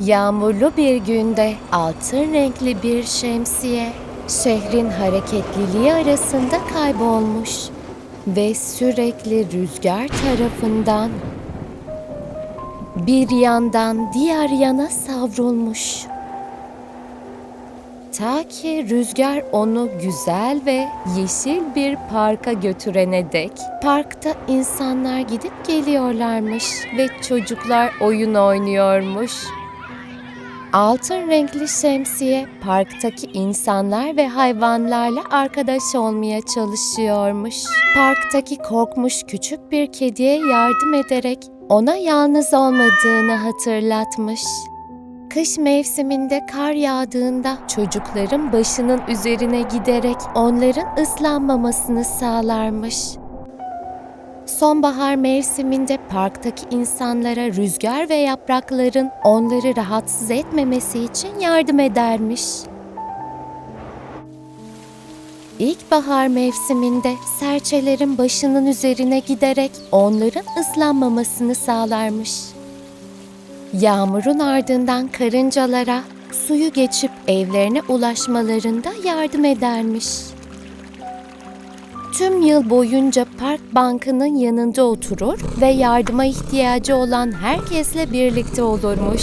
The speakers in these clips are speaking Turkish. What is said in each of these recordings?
Yağmurlu bir günde altın renkli bir şemsiye şehrin hareketliliği arasında kaybolmuş ve sürekli rüzgar tarafından bir yandan diğer yana savrulmuş. Ta ki rüzgar onu güzel ve yeşil bir parka götürene dek. Parkta insanlar gidip geliyorlarmış ve çocuklar oyun oynuyormuş. Altın renkli şemsiye parktaki insanlar ve hayvanlarla arkadaş olmaya çalışıyormuş. Parktaki korkmuş küçük bir kediye yardım ederek ona yalnız olmadığını hatırlatmış. Kış mevsiminde kar yağdığında çocukların başının üzerine giderek onların ıslanmamasını sağlarmış. Sonbahar mevsiminde parktaki insanlara rüzgar ve yaprakların onları rahatsız etmemesi için yardım edermiş. İlkbahar mevsiminde serçelerin başının üzerine giderek onların ıslanmamasını sağlarmış. Yağmurun ardından karıncalara suyu geçip evlerine ulaşmalarında yardım edermiş. Tüm yıl boyunca park bankının yanında oturur ve yardıma ihtiyacı olan herkesle birlikte olurmuş.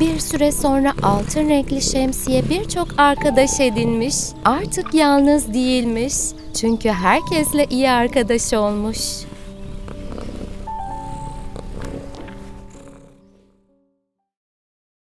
Bir süre sonra altın renkli şemsiye birçok arkadaş edinmiş. Artık yalnız değilmiş. Çünkü herkesle iyi arkadaş olmuş.